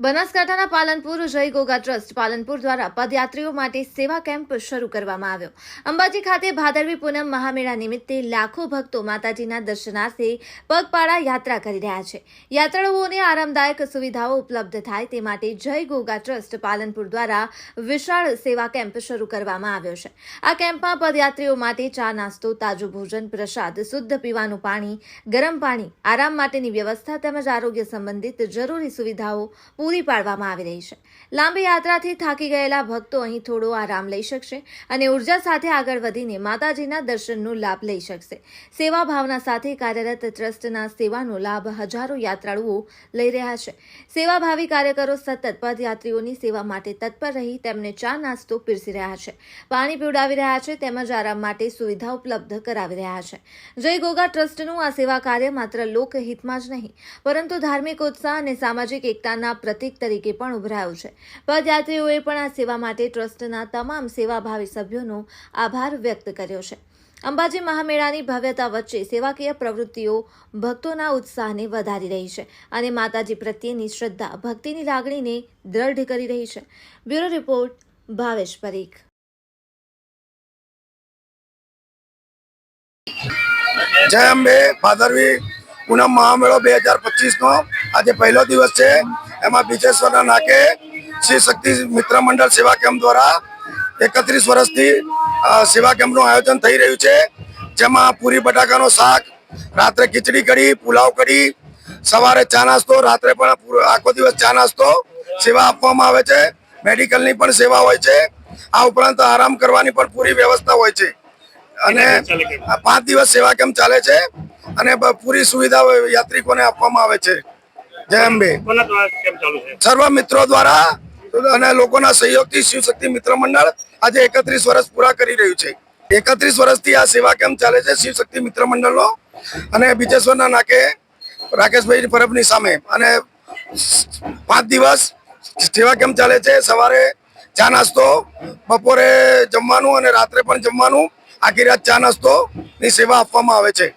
બનાસકાંઠાના પાલનપુર જય ગોગા ટ્રસ્ટ પાલનપુર દ્વારા પદયાત્રીઓ માટે સેવા કેમ્પ શરૂ કરવામાં આવ્યો. અંબાજી ખાતે ભાદરવી પૂનમ મહામેળા નિમિત્તે લાખો ભક્તો માતાજીના દર્શનાર્થે પગપાળા યાત્રા કરી રહ્યા છે. યાત્રાળુઓને આરામદાયક સુવિધાઓ ઉપલબ્ધ થાય તે માટે જય ગોગા ટ્રસ્ટ પાલનપુર દ્વારા વિશાળ સેવા કેમ્પ શરૂ કરવામાં આવ્યો છે. આ કેમ્પમાં પદયાત્રીઓ માટે ચા નાસ્તો, તાજું ભોજન, પ્રસાદ, શુદ્ધ પીવાનું પાણી, ગરમ પાણી, આરામ માટેની વ્યવસ્થા તેમજ આરોગ્ય સંબંધિત જરૂરી સુવિધાઓ પૂરી પાડવામાં આવી રહી છે. લાંબી યાત્રાથી થાકી ગયેલા ભક્તો અહીં થોડો આરામ લઈ શકશે અને ઊર્જા સાથે આગળ વધીને માતાજીના દર્શનનો લાભ લઈ શકશે. સેવા ભાવના સાથે કાર્યરત ટ્રસ્ટના સેવાનો લાભ હજારો યાત્રાળુઓ લઈ રહ્યા છે. સેવાભાવી કાર્યકરો સતત પદયાત્રીઓની સેવા માટે તત્પર રહી તેમને ચા નાસ્તો પીરસી રહ્યા છે. પાણી પીવડાવી રહ્યા છે તેમજ આરામ માટે સુવિધા ઉપલબ્ધ કરાવી રહ્યા છે. જય ગોગા ટ્રસ્ટનું આ સેવા કાર્ય માત્ર લોકહિતમાં જ નહીં, પરંતુ ધાર્મિક ઉત્સાહ અને સામાજિક એકતાના પ્રતીક તરીકે પણ ઉભરાયું છે. પદયાત્રીઓએ પણ આ સેવા માટે ટ્રસ્ટના તમામ સેવાભાવી સભ્યોનો આભાર વ્યક્ત કર્યો છે. અંબાજી મહામેળાની ભવ્યતા વચ્ચે સેવાકીય પ્રવૃત્તિઓ ભક્તોના ઉત્સાહને વધારી રહી છે અને માતાજી પ્રત્યેની શ્રદ્ધા, ભક્તિની લાગણીને દ્રઢ કરી રહી છે. Bureau report, Bhavesh Parikh. જય અંબે ભાદરવી પૂનમ મહામેળો બે હજાર પચીસનો. આજે પહેલો દિવસ છે. એમાં બીજેશ્વરના નાકે શ્રી શક્તિ મિત્ર મંડળ સેવા કેમ્પ દ્વારા એકત્રીસ વર્ષથી સેવા કેમ્પનું આયોજન થઈ રહ્યું છે. જેમાં પૂરી બટાકાનો શાક રાત્રે ખીચડી કઢી પુલાવ કઢી સવારે ચા નાસ્તો રાત્રે પણ આખો દિવસ ચા નાસ્તો સેવા આપવામાં આવે છે. મેડિકલની પણ સેવા હોય છે. આ ઉપરાંત આરામ કરવાની પણ પૂરી વ્યવસ્થા હોય છે. અને પાંચ દિવસ સેવા કેમ્પ ચાલે છે અને પૂરી સુવિધા યાત્રિકોને આપવામાં આવે છે. જય અંબે. કોના દ્વારા કેમ ચાલુ છે? સર્વ મિત્રો દ્વારા અને લોકોના સહયોગથી શિવશક્તિ મિત્ર મંડળ આજે એકત્રીસ વર્ષ પૂરા કરી રહ્યું છે. એકત્રીસ વર્ષથી આ સેવા કેમ્પ ચાલે છે શિવશક્તિ મિત્ર મંડળનો? અને બીજેશ્વરના નાકે રાકેશભાઈ પરબની સામે. અને પાંચ દિવસ સેવા કેમ્પ ચાલે છે? સવારે ચા નાસ્તો બપોરે જમવાનું અને રાત્રે પણ જમવાનું. આખી રાત ચા નાસ્તો ની સેવા આપવામાં આવે છે.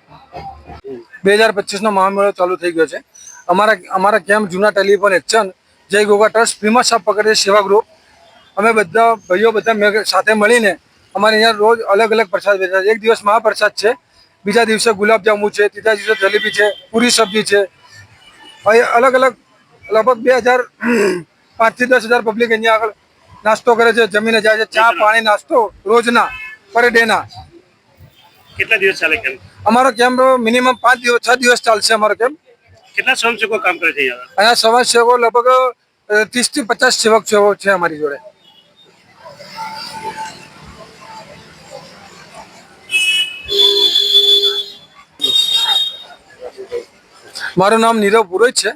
બે હજાર પચીસનો મહામેળો ચાલુ થઈ ગયો છે. અમારા અમારા કેમ્પ જૂના ટેલિફોન એક્શન જય ગોગા ટ્રસ્ટ ફ્રીમાં સાપ પકડે સેવા ગ્રુપ. અમે બધા ભાઈઓ બધા સાથે મળીને અમારે અહીંયા રોજ અલગ અલગ પ્રસાદ વેચાય છે. એક દિવસ મહાપ્રસાદ છે બીજા દિવસે ગુલાબજાંબુ છે ત્રીજા દિવસે જલેબી છે પૂરી સબ્જી છે. અલગ અલગ લગભગ બે હજાર પાંચથી દસ હજાર પબ્લિક અહીંયા આગળ નાસ્તો કરે છે જમીને જાય છે ચા પાણી નાસ્તો રોજના પર ડેના કેટલા દિવસ ચાલે કેમ? અમારો કેમ્પ મિનિમમ પાંચ દિવસ છ દિવસ ચાલશે અમારો કેમ્પ કેટલા સ્વયંસેવકો કામ કરે છે અહીંયા? અહીંયા લગભગ ત્રીસથી પચાસ સેવક સેવકો છે અમારી જોડે. મારું નામ નીરવ પુરોહિત છે.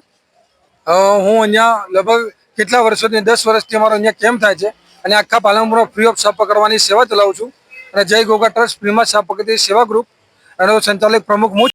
હું અહીંયા લગભગ કેટલા વર્ષોથી, દસ વર્ષથી અમારો અહીંયા કેમ્પ થાય છે અને આખા પાલનપુરમાં ફ્રી ઓફ સાફ પકડવાની સેવા ચલાવું છું. અને જય ગોગા ટ્રસ્ટ, ફ્રીમાં સાફ પકડતી સેવા ગ્રુપ એનો સંચાલક પ્રમુખ હું